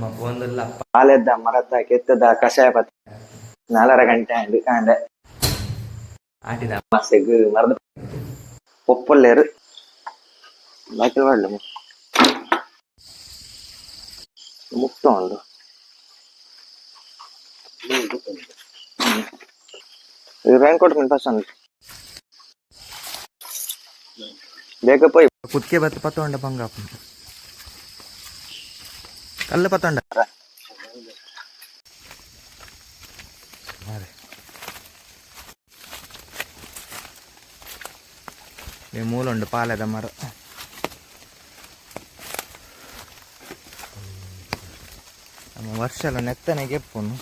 ನಮ್ಮ ಫೋನ್ದಲ್ಲ ಪಾಲೆದ್ದ ಮರತ ಕೆತ್ತದ ಕಷಾಯ ಪತ್ತ ನಾಲರ ಗಂಟೆ ಅಂಡ್ ಕಾಂಡೆ ಆಟಿದ ಮಸೆಗ್ ಮರದ ಒಪ್ಪೊಲ್ಲೇರು ಬಾಕಿ ಮಾಡ್ಲು ಮುಕ್ತ ಉಂಡು ಇದು ಬ್ಯಾಂಕ್ ಕೊಟ್ಟು ಫಸ್ಟ್ ಅಂದ್ ಬೇಗ ಪೋಯ್ ಕುತ್ಕೆ ಬತ್ತ ಪತ್ತೊಂಡ ಪಂಗಪ್ಪ ಕಲ್ಲು ಈ ಮೂಲುಂಡು ಪಾಲದ ಮರ. ನಮ್ಮ ವರ್ಷಲ ನೆತ್ತನೆ ಗೆಪ್ಪುನು.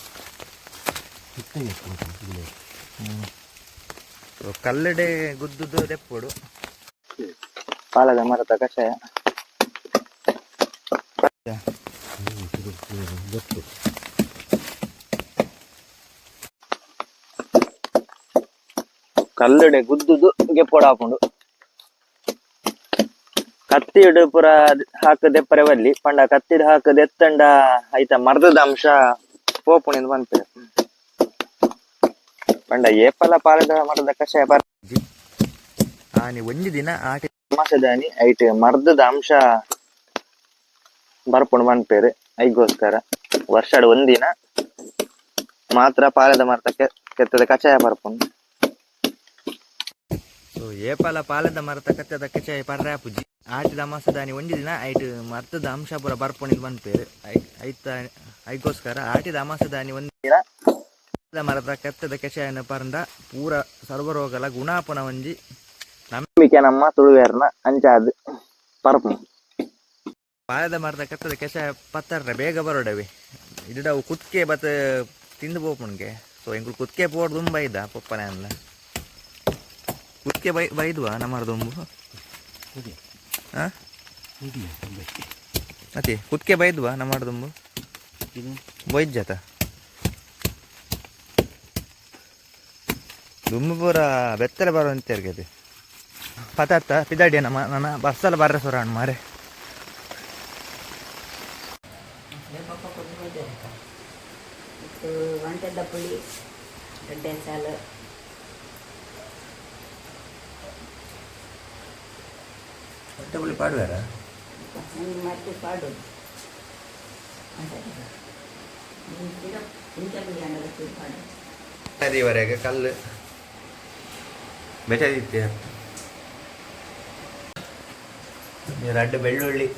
ಕಲ್ಲಡೆ ಗುದ್ದುದು ದೆಪ್ಪುಡು. ಪಾಲದ ಮರದ ಕಷಾಯ. ಕಲ್ಲಡೆ ಗುದ್ದುದು ಗೆಪ್ಪೊಡ ಹಾಕೊಂಡು. ಕತ್ತಿ ಹಿಡಪುರ ಹಾಕದೆ ಪರವಲ್ಲಿ ಪಂಡ ಕತ್ತಿಡ್ ಹಾಕದೆ ಎತ್ತಂಡ ಐತ ಮರ್ದದ ಅಂಶ ಪೋಪುಣಿಂದ ಬಂತ. ಪಂಡ ಏಪಲ ಪಾಲದ ಮರದ ಕಷಾಯ ಬರ್ ಆನೆ ಒಂದು ದಿನ ಆಟ ಮಾಸದಾನಿ ಐಟ್ ಮರ್ದದ ಅಂಶ ಬರ್ಪುಂಡು ಮನ್ಪೇರು ಐಗೋಸ್ಕರ. ವರ್ಷಡ್ ಒಂದಿನ ಮಾತ್ರ ಪಾಲದ ಮರದ ಕೆ- ಕೆತ್ತದ ಕಷಾಯ ಬರ್ಪುಂಡು ಸೊ ಏಪಲ ಪಾಲದ ಮರತ ಕತ್ತದ ಕಚಾಯ ಪರ್ರೆ ಪುಜಿ. ಆಟಿದ ಮಾಸದಾನಿ ಒಂಜಿ ದಿನ ಐಟ್ ಮರ್ತದ ಅಂಶ ಪೂರ. ಬರ್ಪಣಿದ್ ಬಂದ್ಪೇರು ಐತ ಐಗೋಸ್ಕರ ಆಟಿದ ಅಮಾಸದಾನಿ ಒಂದು ದಿನ ಪಾಲದ ಮರದ ಕತ್ತದ ಕಚಾಯನ ಪರಂದ ಪೂರ ಸರ್ವರೋಗಲ ಗುಣಾಪನ ಒಂಜಿ. ನಂಬಿಕೆ ನಮ್ಮ ತುಳುವೇರ್ನ ಅಂಚಾದ್ ಪರ್ಪು ಪಾಲದ ಮರದ ಕತ್ತದ ಕೆಸ ಪತ್ತರ್ರೆ ಬೇಗ ಬರೋಡವೆ. ಇಡವು ಕುತ್ಕೆ ಬತ್ ತಿಂದು ಪೋಪುಣ್ಗೆ. ಸೊ ಎಂಕುಲು ಕುತ್ಕೆ ಪೋಡ್ ತುಂಬ ಇದ್ದ ಪಪ್ಪನೆ ಅಲ್ಲ ಕುತ್ಕೆ ಬೈ ಬೈದ್ವಾ ನಮ್ಮರದೊಂಬು ದುಂಬು? ಅತಿ ಕುತ್ಕೆ ಬೈದ್ವಾ ಬೈದ್ ಜಾತ ದುಂಬು? ಪೂರ ಬೆತ್ತಲೆ ಬರೋ ಅಂತ ಪತಾತ ಪಿದಾಡಿಯ ನಮ್ಮ ನನ್ನ ಬಸ್ಸಲ್ಲ ಬರ್ರೆ ಸೊರಾಣ್ ಮಾರೆ. ചെണ്ടപ്പുളി രണ്ടേച്ചാല് ചെണ്ടപ്പുളി പാടുവാരാ മറ്റു പാടും വരെയൊക്കെ കല്ല് മെറ്റാതിത്യ രണ്ട് ಬೆಳ್ಳುಳ್ಳಿ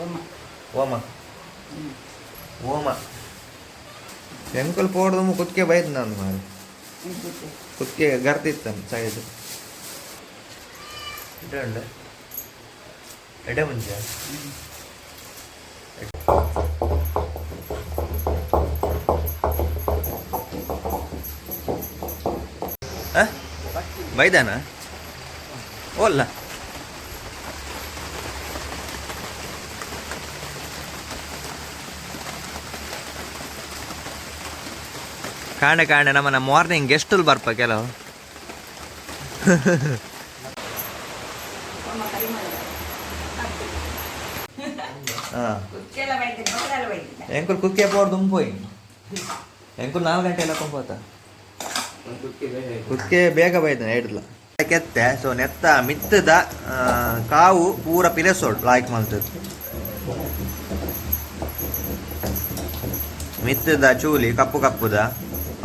ಓಮ ഓമ ಓಮ. ಎಂಕಲ್ ಪೋಡ್ದು ಕುತ್ಕೆ ಬೈದ್ ನಾನು ಮಾರಿ. ಕುತ್ತಿಗೆ ಗರ್ತಿತ್ತನು ಸೈಡ್ ಇಡುಂಡ ಎಡೆ ಮುಂಚೆ. ಬೈದಾನ? ಓಲ್ಲ ಕಾಣೆ ಕಾಣೆ ನಮ್ಮನ್ನ ಮಾರ್ನಿಂಗ್ ಗೆಸ್ಟಲ್ಲಿ ಬರ್ಪ ಕೆಲವು. ಎಂಕುಲ್ ಕುಕ್ಕೆ ಪೋರ್ ದುಂಪೋಯ್ ಎಂಕುಲ್ ನಾಲ್ಕು ಗಂಟೆ ಎಲ್ಲ ಕೊಂಬೋತ ಕುಕ್ಕೆ ಬೇಗ ಬೈದಾನೆ ಹಿಡ್ಲ ಕೆತ್ತೆ ಸೊ ನೆತ್ತ ಮಿತ್ತದ ಕಾವು ಪೂರ ಪಿಲೆಸೋಡ್ ಲಾಯ್ಕ್ ಮಾಡ್ತದೆ ಮಿತ್ತದ ಚೂಲಿ ಕಪ್ಪು ಕಪ್ಪುದ.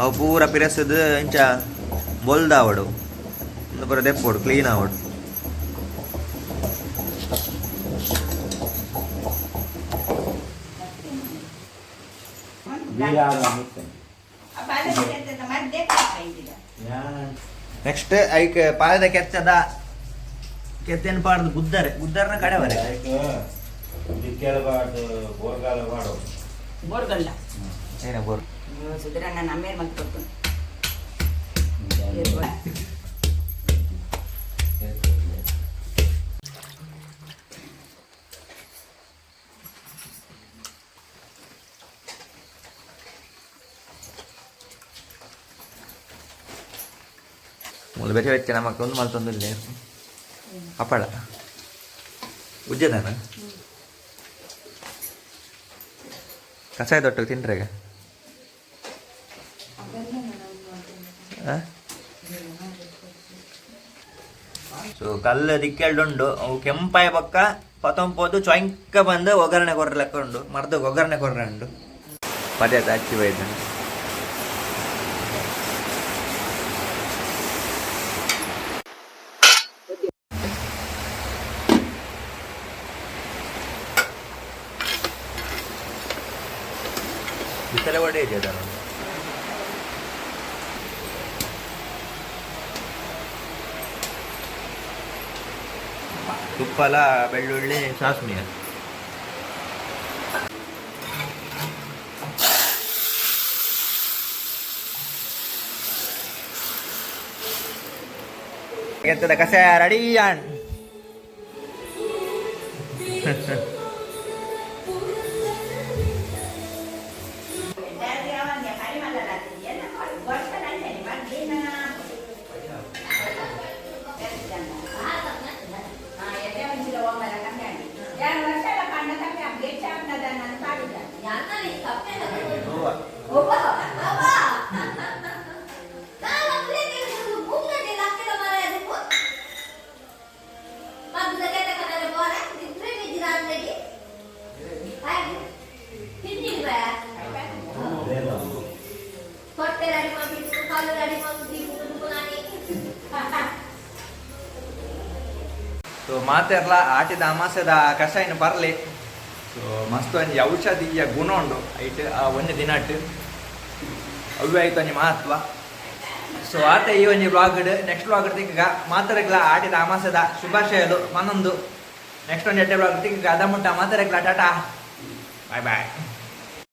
ಅವು ಪೂರ ಪಿರಸದು ಇಂಚ ಬೊಲ್ದಾವಡು. ಒಂದು ಪೂರ ದೆಪ್ಪೋಡು ಕ್ಲೀನ್ ಆವಡು. ನೆಕ್ಸ್ಟ್ ಐಕ್ ಪಾಯದ ಕೆತ್ತದ ಕೆತ್ತೇನು ಪಾಡ್ದು ಗುದ್ದರೆ ಗುದ್ದರ್ನ ಕಡೆವರೆ ಬೋರ್ಗಲ್ಲ. ಏನ ಬೋರ್ ಸುಧೀರಣ್ಣ ನಮ್ಮೇರು ಮತ್ತೆ ಕೊಟ್ಟು ಮೂಲ ಬೇರೆ ವ್ಯಕ್ತಿ ನಮ್ಮಕ್ಕ ಒಂದು ಮಲ್ತೊಂದಿಲ್ಲ ಹಪ್ಪಳ ಉಜ್ಜದಾನ ಕಷಾಯ ತೊಟ್ಟು ತಿನ್ರೆ ಸೊ ಕಲ್ಲು ದಿಕ್ಕೆಲ್ಡುಂಡು ಅವು ಕೆಂಪಾಯ ಪಕ್ಕ ಪತೊಂಪೋದು ಚೊಂಕ ಬಂದು ಒಗ್ಗರಣೆ ಕೊರ್ರೆ ಲೆಕ್ಕ ಉಂಡು ಮರ್ದ ಒಗ್ಗರಣೆ ಕೊರ್ರೆ ಉಂಡು ಪದ್ಯದ ಹಚ್ಚಿ ಬೈದ ಬಿತ್ತಲೆ ಒಡೆ ಇದೆ ತುಪ್ಪಲ ಬೆಳ್ಳುಳ್ಳಿ ಸಾಸ್ಮಿಯ. ಎತ್ತದ ಕಷಾಯ ರೆಡಿ ಆನ್. ಸೊ ಮಾತೆರ್ಲ ಆಟಿದ ಅಮಾಸದ ಕಷಾಯನ ಬರಲಿ. ಸೊ ಮಸ್ತ್ ಒಂಜಿ ಔಷಧಿಯ ಗುಣ ಉಂಡು ಐಟ್, ಆ, ಒಂದು ದಿನಟ್ ಅವೇ ಆಯ್ತು ಒಂಜಿ ಮಹತ್ವ. ಸೊ ಆತ ಈ ಒಂಜಿ ಬ್ಲಾಗ್ ನೆಕ್ಸ್ಟ್ ಬ್ಲಾಗ್ ತಿಕ್ಕ ಮಾತರಗ್ಲ ಆಟಿದ ಅಮಾಸದ ಶುಭಾಶಯಲು ಮನೊಂದು. ನೆಕ್ಸ್ಟ್ ಒಂದು ಎಟ್ಟೆ ಬ್ಲಾಗ್ ತಿಕ್ಕ ಅದ ಮುಟ್ಟ ಮಾತರಗ್ಲ, ಟಾಟಾ. ಬಾಯ್ ಬಾಯ್